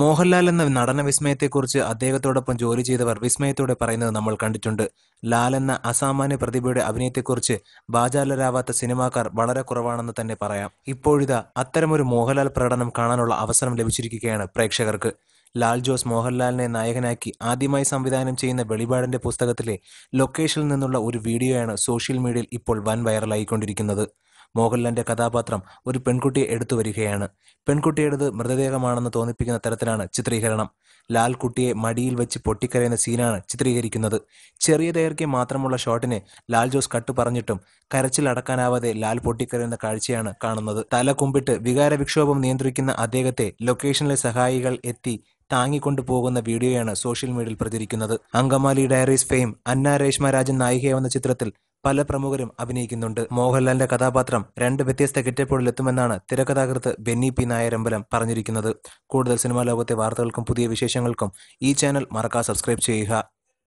മോഹൻലാൽ എന്ന നടന വിസ്മയത്തെക്കുറിച്ച് അദ്ദേഹത്തോടൊപ്പം ജോലി ചെയ്തവർ വിസ്മയത്തോടെ പറയുന്നത് നമ്മൾ കണ്ടിട്ടുണ്ട്. ലാൽ എന്ന അസാമാന്യ പ്രതിഭയുടെ അഭിനയത്തെക്കുറിച്ച് ബാജാലരാവാത്ത സിനിമാക്കാർ വളരെ കുറവാണെന്ന് തന്നെ പറയാം. ഇപ്പോഴിതാ അത്തരമൊരു മോഹൻലാൽ പ്രകടനം കാണാനുള്ള അവസരം ലഭിച്ചിരിക്കുകയാണ് പ്രേക്ഷകർക്ക്. ലാൽ ജോസ് മോഹൻലാലിനെ നായകനാക്കി ആദ്യമായി സംവിധാനം ചെയ്യുന്ന വെളിപാടിന്റെ പുസ്തകത്തിലെ ലൊക്കേഷനിൽ നിന്നുള്ള ഒരു വീഡിയോയാണ് സോഷ്യൽ മീഡിയയിൽ ഇപ്പോൾ വൻ വൈറലായിക്കൊണ്ടിരിക്കുന്നത്. മോഹൻലാലിന്റെ കഥാപാത്രം ഒരു പെൺകുട്ടിയെ എടുത്തു വരികയാണ്. പെൺകുട്ടിയുടേത് മൃതദേഹമാണെന്ന് തോന്നിപ്പിക്കുന്ന തരത്തിലാണ് ചിത്രീകരണം. ലാൽ കുട്ടിയെ മടിയിൽ വെച്ച് പൊട്ടിക്കരയുന്ന സീനാണ് ചിത്രീകരിക്കുന്നത്. ചെറിയ ദൈർഘ്യം മാത്രമുള്ള ഷോട്ടിന് ലാൽ ജോസ് കട്ട് പറഞ്ഞിട്ടും കരച്ചിൽ അടക്കാനാവാതെ ലാൽ പൊട്ടിക്കരയുന്ന കാഴ്ചയാണ് കാണുന്നത്. തല കുമ്പിട്ട് വികാര വിക്ഷോഭം നിയന്ത്രിക്കുന്ന അദ്ദേഹത്തെ ലൊക്കേഷനിലെ സഹായികൾ എത്തി താങ്ങിക്കൊണ്ടു പോകുന്ന വീഡിയോയാണ് സോഷ്യൽ മീഡിയയിൽ പ്രചരിക്കുന്നത്. അങ്കമാലി ഡയറീസ് ഫെയിം അന്ന രേഷ്മ രാജൻ നായികയാവുന്ന ചിത്രത്തിൽ പല പ്രമുഖരും അഭിനയിക്കുന്നുണ്ട്. മോഹൻലാലിന്റെ കഥാപാത്രം രണ്ട് വ്യത്യസ്ത ഗെറ്റപ്പുകളിൽ എത്തുമെന്നാണ് തിരക്കഥാകൃത്ത് ബെന്നി പി നായരമ്പലം പറഞ്ഞിരിക്കുന്നത്. കൂടുതൽ സിനിമാ ലോകത്തെ വാർത്തകൾക്കും പുതിയ വിശേഷങ്ങൾക്കും ഈ ചാനൽ മറക്കാതെ സബ്സ്ക്രൈബ് ചെയ്യുക.